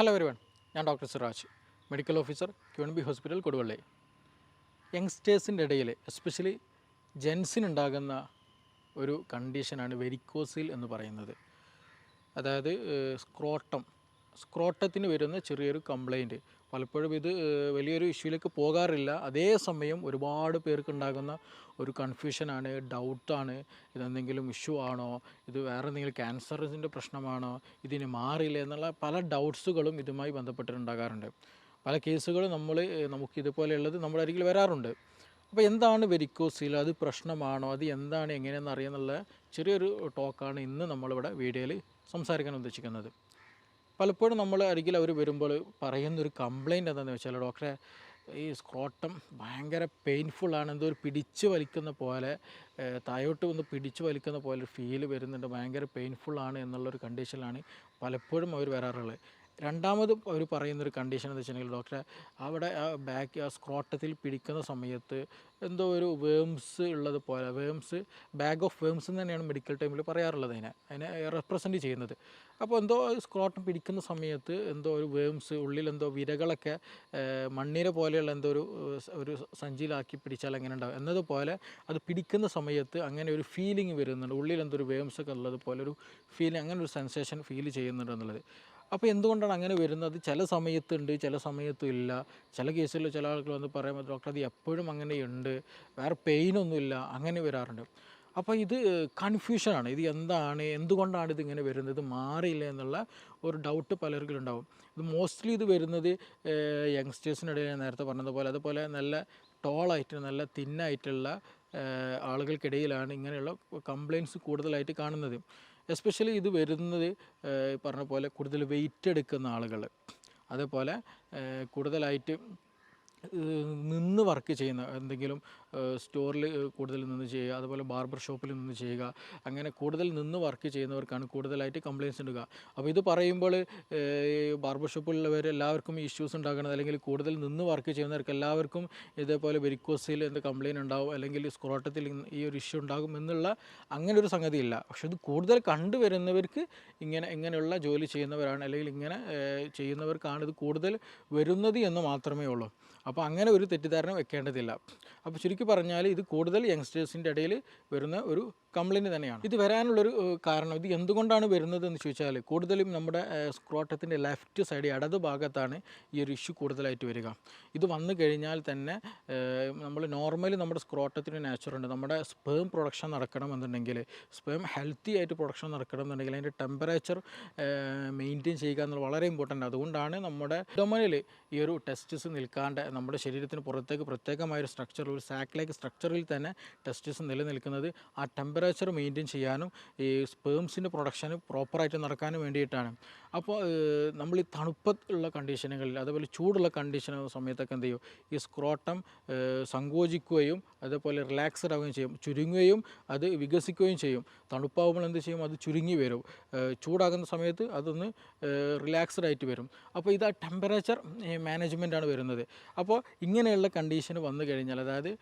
Hello everyone ഞാൻ doctor Siraj medical officer queen B hospital Koduvally. യങ്സ്റ്റേഴ്സിന്റെ ഇടയിൽ especially ജെൻസിനുണ്ടാകുന്ന ഒരു കണ്ടീഷനാണ് വെരിക്കോസിൽ എന്ന് പറയുന്നത്. അതായത് സ്ക്രോട്ടം സ്ക്രോട്ടത്തിന് വരുന്ന ചെറിയൊരു കംപ്ലൈന്റ് പലപ്പോഴും ഇത് വലിയൊരു ഇഷ്യൂയിലേക്ക് പോകാറില്ല. അതേസമയം ഒരുപാട് പേർക്ക് ഉണ്ടാകുന്ന ഒരു കൺഫ്യൂഷനാണ് ഡൗട്ടാണ്. ഇതെന്തെങ്കിലും ഇഷ്യൂ ആണോ? ഇത് വേറെ എന്തെങ്കിലും ക്യാൻസറിന്റെ പ്രശ്നമാണോ? ഇതിന് മാറില്ല? എന്നുള്ള പല ഡൗട്ട്സുകളും ഇതുമായി ബന്ധപ്പെട്ടിട്ടുണ്ടാകാറുണ്ട്. പല കേസുകളും നമ്മൾ നമുക്ക് ഇതുപോലെയുള്ളത് നമ്മുടെ അരികിൽ വരാറുണ്ട്. അപ്പോൾ എന്താണ് വെരിക്കോസിൽ അത് പ്രശ്നമാണോ? അത് എന്താണ്? എങ്ങനെയെന്ന് അറിയാന്നുള്ള ചെറിയൊരു ടോക്കാണ് ഇന്ന് നമ്മളിവിടെ വീഡിയോയിൽ സംസാരിക്കാൻ ഉദ്ദേശിക്കുന്നത്. പലപ്പോഴും നമ്മൾ അരികിൽ അവർ വരുമ്പോൾ പറയുന്നൊരു കംപ്ലൈന്റ് എന്താണെന്ന് വെച്ചാൽ ഡോക്ടറെ ഈ സ്ക്രോട്ടം ഭയങ്കര പെയിൻഫുള്ളാണ് എന്തോ ഒരു പിടിച്ച് വലിക്കുന്ന പോലെ തായോട്ട് വന്ന് പിടിച്ച് വലിക്കുന്ന പോലെ ഒരു ഫീൽ വരുന്നുണ്ട്. ഭയങ്കര പെയിൻഫുള്ളാണ് എന്നുള്ളൊരു കണ്ടീഷനിലാണ് പലപ്പോഴും അവർ വരാറുള്ളത്. രണ്ടാമത് അവർ പറയുന്നൊരു കണ്ടീഷൻ എന്ന് വെച്ചിട്ടുണ്ടെങ്കിൽ ഡോക്ടറെ അവിടെ ആ ബാക്ക് ആ സ്ക്രോട്ടത്തിൽ പിടിക്കുന്ന സമയത്ത് എന്തോ ഒരു വേംസ് ഉള്ളത് പോലെ വേംസ് ബാഗ് ഓഫ് വേംസ് എന്ന് തന്നെയാണ് മെഡിക്കൽ ടൈമിൽ പറയാറുള്ളത് അതിനെ. അതിനെ റെപ്രസെന്റ് ചെയ്യുന്നത്. അപ്പോൾ എന്തോ സ്ക്രോട്ടം പിടിക്കുന്ന സമയത്ത് എന്തോ ഒരു വേംസ് ഉള്ളിൽ എന്തോ വിരകളൊക്കെ മണ്ണിര പോലെയുള്ള എന്തോ ഒരു ഒരു സഞ്ചിയിലാക്കി പിടിച്ചാൽ എങ്ങനെ ഉണ്ടാവും? എന്നതുപോലെ അത് പിടിക്കുന്ന സമയത്ത് അങ്ങനെ ഒരു ഫീലിംഗ് വരുന്നുണ്ട്. ഉള്ളിൽ എന്തോ ഒരു വേംസ് ഒക്കെ ഉള്ളത് പോലെ ഒരു ഫീലിംഗ് അങ്ങനെ ഒരു സെൻസേഷൻ ഫീൽ ചെയ്യുന്നുണ്ട് എന്നുള്ളത്. അപ്പോൾ എന്തുകൊണ്ടാണ് അങ്ങനെ വരുന്നത്? ചില സമയത്തുണ്ട് ചില സമയത്തും ഇല്ല. ചില കേസിൽ ചില ആളുകൾ വന്ന് പറയുമ്പോൾ ഡോക്ടർ അത് എപ്പോഴും അങ്ങനെയുണ്ട്. വേറെ പെയിനൊന്നുമില്ല അങ്ങനെ വരാറുണ്ട്. അപ്പോൾ ഇത് കൺഫ്യൂഷനാണ് ഇത് എന്താണ്? എന്തുകൊണ്ടാണ് ഇതിങ്ങനെ വരുന്നത്? മാറിയില്ല എന്നുള്ള ഒരു ഡൗട്ട് പലർക്കും ഉണ്ടാവും. ഇത് മോസ്റ്റ്ലി ഇത് വരുന്നത് യങ്സ്റ്റേഴ്സിനിടയിൽ നേരത്തെ പറഞ്ഞതുപോലെ അതുപോലെ നല്ല ടോളായിട്ട് നല്ല തിന്നായിട്ടുള്ള ആളുകൾക്കിടയിലാണ് ഇങ്ങനെയുള്ള കംപ്ലയിൻസ് കൂടുതലായിട്ട് കാണുന്നത്. എസ്പെഷ്യലി ഇത് വരുന്നത് പറഞ്ഞ പോലെ കൂടുതൽ വെയിറ്റ് എടുക്കുന്ന ആളുകൾ അതേപോലെ കൂടുതലായിട്ട് നിന്ന് വർക്ക് ചെയ്യുന്ന എന്തെങ്കിലും സ്റ്റോറിൽ കൂടുതൽ നിന്ന് ചെയ്യുക അതുപോലെ ബാർബർ ഷോപ്പിൽ നിന്ന് ചെയ്യുക അങ്ങനെ കൂടുതൽ നിന്ന് വർക്ക് ചെയ്യുന്നവർക്കാണ് കൂടുതലായിട്ട് കംപ്ലയിൻസ് ഉണ്ടാകുക അപ്പോൾ ഇത് പറയുമ്പോൾ ബാർബർ ഷോപ്പിലുള്ളവർ എല്ലാവർക്കും ഇഷ്യൂസ് ഉണ്ടാകുന്നത് അല്ലെങ്കിൽ കൂടുതൽ നിന്ന് വർക്ക് ചെയ്യുന്നവർക്ക് എല്ലാവർക്കും ഇതേപോലെ വെരിക്കോസിൽ എന്ത് കംപ്ലയിന്റ് ഉണ്ടാവും അല്ലെങ്കിൽ സ്ക്രോട്ടത്തിൽ ഈ ഒരു ഇഷ്യൂ ഉണ്ടാകും എന്നുള്ള അങ്ങനെ ഒരു സംഗതിയില്ല. പക്ഷെ ഇത് കൂടുതൽ കണ്ടുവരുന്നവർക്ക് ഇങ്ങനെ ഇങ്ങനെയുള്ള ജോലി ചെയ്യുന്നവരാണ് അല്ലെങ്കിൽ ഇങ്ങനെ ചെയ്യുന്നവർക്കാണ് ഇത് കൂടുതൽ വരുന്നത് എന്ന് മാത്രമേ ഉള്ളൂ. അപ്പോൾ അങ്ങനെ ഒരു തെറ്റിദ്ധാരണ വെക്കേണ്ടതില്ല. അപ്പോൾ ചുരുക്കി പറഞ്ഞാൽ ഇത് കൂടുതൽ യങ്സ്റ്റേഴ്സിന്റെ ഇടയിൽ വരുന്ന ഒരു കംപ്ലൈന്റ് തന്നെയാണ്. ഇത് വരാനുള്ളൊരു കാരണം ഇത് എന്തുകൊണ്ടാണ് വരുന്നത് എന്ന് ചോദിച്ചാൽ കൂടുതലും നമ്മുടെ സ്ക്രോട്ടത്തിന്റെ ലെഫ്റ്റ് സൈഡ് ഇടത് ഭാഗത്താണ് ഈ ഒരു ഇഷ്യൂ കൂടുതലായിട്ട് വരിക. ഇത് വന്നു കഴിഞ്ഞാൽ തന്നെ നമ്മൾ നോർമലി നമ്മുടെ സ്ക്രോട്ടത്തിന് നാച്ചുറൽ ഉണ്ട്. നമ്മുടെ സ്പേം പ്രൊഡക്ഷൻ നടക്കണമെന്നുണ്ടെങ്കിൽ സ്പേം ഹെൽത്തി ആയിട്ട് പ്രൊഡക്ഷൻ നടക്കണമെന്നുണ്ടെങ്കിൽ അതിന്റെ ടെമ്പറേച്ചർ മെയിന്റെയിൻ ചെയ്യുക എന്നുള്ളത് വളരെ ഇമ്പോർട്ടന്റ് അതുകൊണ്ടാണ് നമ്മുടെ ഡൊമനിൽ ഈ ഒരു ടെസ്റ്റിസ് നിൽക്കാണ്ട് നമ്മുടെ ശരീരത്തിന് പുറത്തേക്ക് പ്രത്യേകമായ ഒരു സ്ട്രക്ചർ ഒരു സാക്ക് സ്ട്രക്ചറിൽ തന്നെ ടെസ്റ്റിസ് നിലനിൽക്കുന്നത് ആ ടെമ്പറേച്ചർ മെയിന്റെയിൻ ചെയ്യാനും ഈ സ്പേംസിന്റെ പ്രൊഡക്ഷൻ പ്രോപ്പറായിട്ട് നടക്കാനും വേണ്ടിയിട്ടാണ്. അപ്പോൾ നമ്മൾ ഈ തണുപ്പുള്ള കണ്ടീഷനുകളിൽ അതുപോലെ ചൂടുള്ള കണ്ടീഷൻ സമയത്തൊക്കെ എന്ത് ചെയ്യും? ഈ സ്ക്രോട്ടം സങ്കോചിക്കുകയും അതേപോലെ റിലാക്സ്ഡ് ആവുകയും ചെയ്യും. ചുരുങ്ങുകയും അത് വികസിക്കുകയും ചെയ്യും. തണുപ്പാവുമ്പോൾ എന്ത് ചെയ്യും? അത് ചുരുങ്ങി വരും. ചൂടാകുന്ന സമയത്ത് അതൊന്ന് റിലാക്സ്ഡ് ആയിട്ട് വരും. അപ്പോൾ ഇത് ആ ടെമ്പറേച്ചർ മാനേജ്മെന്റാണ് വരുന്നത്. അപ്പോൾ ഇങ്ങനെയുള്ള കണ്ടീഷൻ വന്നു കഴിഞ്ഞാൽ അതായത്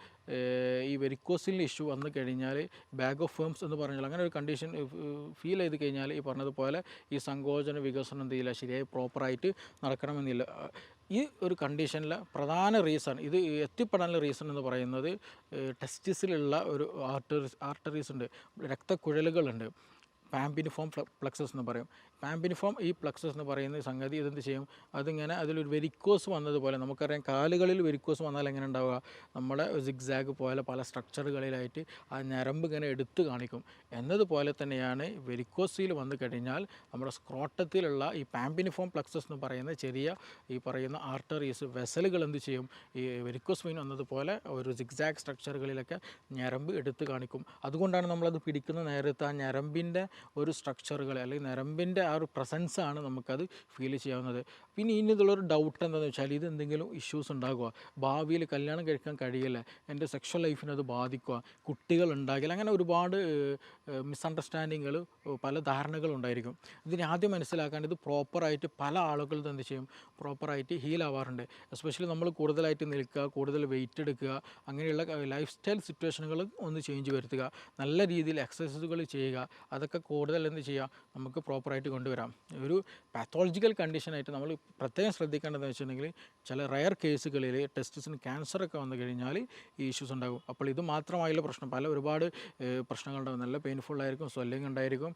ഈ വെരിക്കോസിൽ ഇഷ്യൂ വന്നു കഴിഞ്ഞാൽ ബാഗ് ഓഫ് ഫേംസ് എന്ന് പറഞ്ഞാൽ അങ്ങനെ ഒരു കണ്ടീഷൻ ഫീൽ ചെയ്ത് കഴിഞ്ഞാൽ ഈ പറഞ്ഞതുപോലെ ഈ സങ്കോചന വികസനം എന്ത് ചെയ്യില്ല ശരിയായി പ്രോപ്പറായിട്ട് നടക്കണമെന്നില്ല. ഈ ഒരു കണ്ടീഷനിലെ പ്രധാന റീസൺ ഇത് എത്തിപ്പെടാനുള്ള റീസൺ എന്ന് പറയുന്നത് ടെസ്റ്റിസിലുള്ള ഒരു ആർട്ടറീസ് ആർട്ടറീസ് ഉണ്ട് രക്തക്കുഴലുകളുണ്ട്. പാമ്പിനിഫോം പ്ലക്സസ് എന്ന് പറയും. പാമ്പിനിഫോം ഈ പ്ലക്സസ് എന്ന് പറയുന്ന സംഗതി ഇതെന്ത് ചെയ്യും? അതിങ്ങനെ അതിലൊരു വെരിക്കോസ് വന്നതുപോലെ നമുക്കറിയാം കാലുകളിൽ വെരിക്കോസ് വന്നാൽ എങ്ങനെ ഉണ്ടാവുക? നമ്മുടെ സിഗ്സാഗ് പോലെ പല സ്ട്രക്ചറുകളിലായിട്ട് ആ ഞരമ്പ് ഇങ്ങനെ എടുത്തു കാണിക്കും. എന്നതുപോലെ തന്നെയാണ് വെരിക്കോസിൽ വന്നു കഴിഞ്ഞാൽ നമ്മുടെ സ്ക്രോട്ടത്തിലുള്ള ഈ പാമ്പിനിഫോം പ്ലക്സസ് എന്ന് പറയുന്ന ചെറിയ ഈ പറയുന്ന ആർട്ടറീസ് വെസലുകൾ എന്ത് ചെയ്യും? ഈ വെരിക്കോസ് വെയിൻ വന്നതുപോലെ ഒരു സിഗ്സാഗ് സ്ട്രക്ചറുകളിലൊക്കെ ഞരമ്പ് എടുത്തു കാണിക്കും. അതുകൊണ്ടാണ് നമ്മളത് പിടിക്കുന്ന നേരത്ത് ആ ഞരമ്പിന്റെ ഒരു സ്ട്രക്ചറുകൾ അല്ലെങ്കിൽ നരമ്പിന്റെ ആ ഒരു പ്രസൻസ് ആണ് നമുക്കത് ഫീൽ ചെയ്യാവുന്നത്. പിന്നെ ഇനി ഇതുള്ളൊരു ഡൗട്ട് എന്താണെന്ന് വെച്ചാൽ ഇത് എന്തെങ്കിലും ഇഷ്യൂസ് ഉണ്ടാകുക ഭാവിയിൽ കല്യാണം കഴിക്കാൻ കഴിയില്ല എന്റെ സെക്ഷൽ ലൈഫിനെ അത് ബാധിക്കുക കുട്ടികൾ ഉണ്ടാകില്ല അങ്ങനെ ഒരുപാട് മിസ്അണ്ടർസ്റ്റാൻഡിങ്ങുകൾ പല ധാരണകൾ ഉണ്ടായിരിക്കും. ഇതിനെ ആദ്യം മനസ്സിലാക്കാൻ ഇത് പ്രോപ്പറായിട്ട് പല ആളുകളും എന്ത് ചെയ്യും? പ്രോപ്പറായിട്ട് ഹീൽ ആവാറുണ്ട്. എസ്പെഷ്യലി നമ്മൾ കൂടുതലായിട്ട് നിൽക്കുക കൂടുതൽ വെയിറ്റ് എടുക്കുക അങ്ങനെയുള്ള ലൈഫ് സ്റ്റൈൽ സിറ്റുവേഷനുകൾ ഒന്ന് ചേഞ്ച് വരുത്തുക നല്ല രീതിയിൽ എക്സസൈസുകൾ ചെയ്യുക അതൊക്കെ കൂടുതൽ എന്ത് ചെയ്യാം? നമുക്ക് പ്രോപ്പറായിട്ട് കൊണ്ടുവരാം. ഒരു പാത്തോളജിക്കൽ കണ്ടീഷനായിട്ട് നമ്മൾ പ്രത്യേകം ശ്രദ്ധിക്കേണ്ടതെന്ന് വെച്ചിട്ടുണ്ടെങ്കിൽ ചില റയർ കേസുകളിൽ ടെസ്റ്റിസിന് ക്യാൻസറൊക്കെ വന്നു കഴിഞ്ഞാൽ ഈ ഇഷ്യൂസ് ഉണ്ടാകും. അപ്പോൾ ഇത് മാത്രമായുള്ള പ്രശ്നം. പല ഒരുപാട് പ്രശ്നങ്ങളുണ്ടാകും നല്ല പെയിൻഫുൾ ആയിരിക്കും സ്വെല്ലിംഗ് ഉണ്ടായിരിക്കും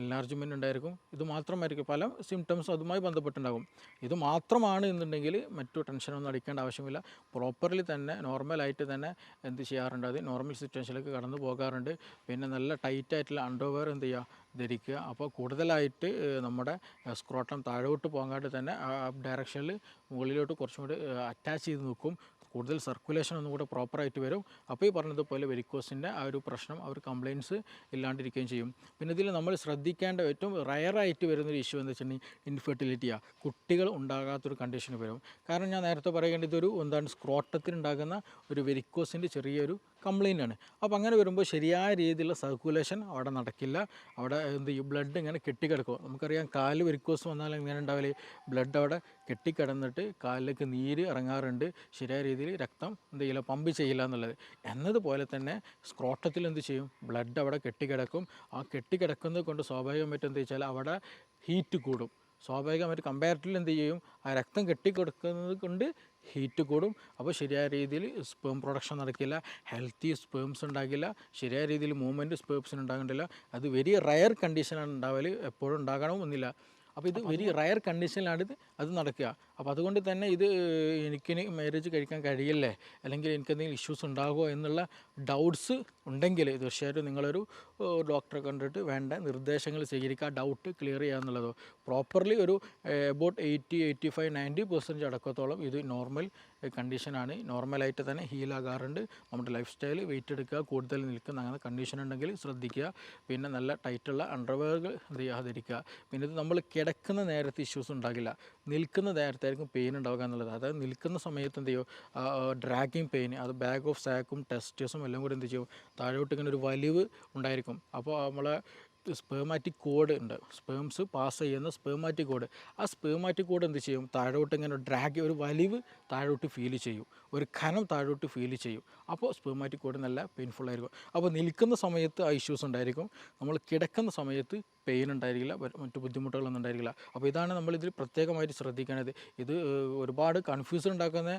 എൻലാർജ്മെന്റ് ഉണ്ടായിരിക്കും. ഇത് മാത്രമായിരിക്കും. പല സിംറ്റംസ് അതുമായി ബന്ധപ്പെട്ടുണ്ടാകും. ഇത് മാത്രമാണ് എന്നുണ്ടെങ്കിൽ മറ്റു ടെൻഷനൊന്നും അടിക്കേണ്ട ആവശ്യമില്ല. പ്രോപ്പർലി തന്നെ നോർമലായിട്ട് തന്നെ എന്ത് ചെയ്യാറുണ്ട്? അത് നോർമൽ സിറ്റുവേഷനിലേക്ക് കടന്നു പോകാറുണ്ട്. പിന്നെ നല്ല ടൈറ്റായിട്ടുള്ള അണ്ടർവെയർ എന്ത് ചെയ്യുക ധരിക്കുക. അപ്പോൾ കൂടുതലായിട്ട് നമ്മുടെ സ്ക്രോട്ടം താഴോട്ട് പോകാണ്ട് തന്നെ ആ ഡയറക്ഷനിൽ മുകളിലോട്ട് കുറച്ചും കൂടി അറ്റാച്ച് ചെയ്ത് നിൽക്കും. കൂടുതൽ സർക്കുലേഷൻ ഒന്നും കൂടെ പ്രോപ്പറായിട്ട് വരും. അപ്പോൾ ഈ പറഞ്ഞതുപോലെ വെരിക്കോസിന്റെ ആ ഒരു പ്രശ്നം അവർ കംപ്ലയിൻസ് ഇല്ലാണ്ടിരിക്കുകയും ചെയ്യും. പിന്നെ ഇതിൽ നമ്മൾ ശ്രദ്ധിക്കേണ്ട ഏറ്റവും റയറായിട്ട് വരുന്നൊരു ഇഷ്യൂ എന്ന് വെച്ചിട്ടുണ്ടെങ്കിൽ ഇൻഫെർട്ടിലിറ്റിയാണ് കുട്ടികൾ ഉണ്ടാകാത്തൊരു കണ്ടീഷൻ വരും. കാരണം ഞാൻ നേരത്തെ പറയേണ്ടത് ഇതൊരു എന്താണ് സ്ക്രോട്ടത്തിനുണ്ടാകുന്ന ഒരു വെരിക്കോസിന്റെ ചെറിയൊരു കംപ്ലയിന്റ് ആണ്. അപ്പോൾ അങ്ങനെ വരുമ്പോൾ ശരിയായ രീതിയിലുള്ള സർക്കുലേഷൻ അവിടെ നടക്കില്ല. അവിടെ എന്ത് ചെയ്യും? ബ്ലഡ് ഇങ്ങനെ കെട്ടിക്കിടക്കും. നമുക്കറിയാം കാൽ വെരിക്കോസ് വന്നാൽ ഇങ്ങനെ ഉണ്ടാവില്ലേ ബ്ലഡ് അവിടെ കെട്ടിക്കിടന്നിട്ട് കാലിലേക്ക് നീര് ഇറങ്ങാറുണ്ട്. ശരിയായ രീതിയിൽ രക്തം എന്ത് ചെയ്യില്ല പമ്പ് ചെയ്യില്ല എന്നുള്ളത്. എന്നതുപോലെ തന്നെ സ്ക്രോട്ടത്തിൽ എന്ത് ചെയ്യും? ബ്ലഡ് അവിടെ കെട്ടിക്കിടക്കും. ആ കെട്ടിക്കിടക്കുന്നത് കൊണ്ട് സ്വാഭാവികമായിട്ട് എന്ത് വെച്ചാൽ അവിടെ ഹീറ്റ് കൂടും. സ്വാഭാവികമായിട്ട് കമ്പാരിറ്റീവ്ലി എന്ത് ചെയ്യും? ആ രക്തം കെട്ടിക്കൊടുക്കുന്നത് കൊണ്ട് ഹീറ്റ് കൂടും. അപ്പോൾ ശരിയായ രീതിയിൽ സ്പേം പ്രൊഡക്ഷൻ നടക്കില്ല. ഹെൽത്തി സ്പേംസ് ഉണ്ടാകില്ല. ശരിയായ രീതിയിൽ മൂവ്മെന്റ് സ്പേംസിന് ഉണ്ടാകണ്ടില്ല അത് വെരി റയർ കണ്ടീഷനാണ് ഉണ്ടാവൽ എപ്പോഴും ഉണ്ടാകണമെന്നില്ല. അപ്പോൾ ഇത് വെരി റയർ കണ്ടീഷനിലാണ് ഇത് അത് നടക്കുക. അപ്പോൾ അതുകൊണ്ട് തന്നെ ഇത് എനിക്കിനി മാരേജ് കഴിക്കാൻ കഴിയില്ലേ? അല്ലെങ്കിൽ എനിക്ക് എന്തെങ്കിലും ഇഷ്യൂസ് ഉണ്ടാകുമോ എന്നുള്ള ഡൗട്ട്സ് ഉണ്ടെങ്കിൽ തീർച്ചയായിട്ടും നിങ്ങളൊരു ഡോക്ടറെ കണ്ടിട്ട് വേണ്ട നിർദ്ദേശങ്ങൾ സ്വീകരിക്കുക ഡൗട്ട് ക്ലിയർ ചെയ്യുക എന്നുള്ളത്. പ്രോപ്പർലി ഒരു about eighty eighty five ninety percent അടക്കത്തോളം ഇത് നോർമൽ കണ്ടീഷനാണ് നോർമലായിട്ട് തന്നെ ഹീൽ ആകാറുണ്ട്. നമ്മുടെ ലൈഫ് സ്റ്റൈൽ വെയിറ്റ് എടുക്കുക കൂടുതൽ നിൽക്കുന്ന അങ്ങനെ കണ്ടീഷൻ ഉണ്ടെങ്കിൽ ശ്രദ്ധിക്കുക. പിന്നെ നല്ല ടൈറ്റുള്ള അണ്ടർവെയറുകൾ എന്ത് ചെയ്യാതിരിക്കുക പിന്നെ ഇത് നമ്മൾ കിടക്കുന്ന നേരത്ത് ഇഷ്യൂസ് ഉണ്ടാകില്ല. നിൽക്കുന്ന നേരത്തായിരിക്കും പെയിൻ ഉണ്ടാവുക എന്നുള്ളത്. അതായത് നിൽക്കുന്ന സമയത്ത് എന്ത് ചെയ്യും? ഡ്രാഗിങ് പെയിൻ അത് ബാഗ് ഓഫ് സാക്കും ടെസ്റ്റേഴ്സും എല്ലാം കൂടി എന്ത് ചെയ്യും? താഴോട്ട് ഇങ്ങനെ ഒരു വലിവ് ഉണ്ടായിരിക്കും. അപ്പോൾ നമ്മളെ സ്പേമാറ്റിക് കോഡ് ഉണ്ട്. സ്പേംസ് പാസ് ചെയ്യുന്ന സ്പേമാറ്റിക് കോഡ് ആ സ്പേമാറ്റിക് കോഡ് എന്ത് ചെയ്യും? താഴോട്ട് ഇങ്ങനെ ഡ്രാഗ് ഒരു വലിവ് താഴോട്ട് ഫീൽ ചെയ്യും. ഒരു ഖനം താഴോട്ട് ഫീൽ ചെയ്യും. അപ്പോൾ സ്പേമാറ്റിക് കോഡ് നല്ല പെയിൻഫുൾ ആയിരിക്കും. അപ്പോൾ നിൽക്കുന്ന സമയത്ത് ആ ഇഷ്യൂസ് ഉണ്ടായിരിക്കും. നമ്മൾ കിടക്കുന്ന സമയത്ത് പെയിൻ ഉണ്ടായിരിക്കില്ല മറ്റു ബുദ്ധിമുട്ടുകളൊന്നും ഉണ്ടായിരിക്കില്ല. അപ്പോൾ ഇതാണ് നമ്മൾ നമ്മളിതിൽ പ്രത്യേകമായിട്ട് ശ്രദ്ധിക്കേണ്ടത്. ഇത് ഒരുപാട് കൺഫ്യൂഷൻ ഉണ്ടാക്കുന്ന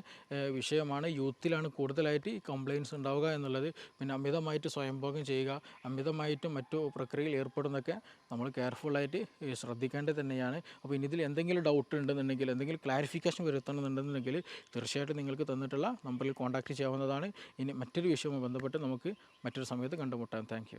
വിഷയമാണ്. യൂത്തിലാണ് കൂടുതലായിട്ട് ഈ കംപ്ലയിൻസ് ഉണ്ടാവുക എന്നുള്ളത്. പിന്നെ അമിതമായിട്ട് സ്വയംഭോഗം ചെയ്യുക അമിതമായിട്ട് മറ്റു പ്രക്രിയയിൽ ഏർപ്പെടുന്നൊക്കെ നമ്മൾ കെയർഫുള്ളായിട്ട് ശ്രദ്ധിക്കേണ്ടത് തന്നെയാണ്. അപ്പോൾ ഇനി ഇതിൽ എന്തെങ്കിലും ഡൗട്ട് ഉണ്ടെന്നുണ്ടെങ്കിൽ എന്തെങ്കിലും ക്ലാരിഫിക്കേഷൻ വരുത്തണമെന്നുണ്ടെന്നുണ്ടെങ്കിൽ തീർച്ചയായിട്ടും നിങ്ങൾക്ക് തന്നിട്ടുള്ള നമ്പറിൽ കോൺടാക്റ്റ് ചെയ്യാവുന്നതാണ്. ഇനി മറ്റൊരു വിഷയവുമായി ബന്ധപ്പെട്ട് നമുക്ക് മറ്റൊരു സമയത്ത് കണ്ടുമുട്ടാം. താങ്ക്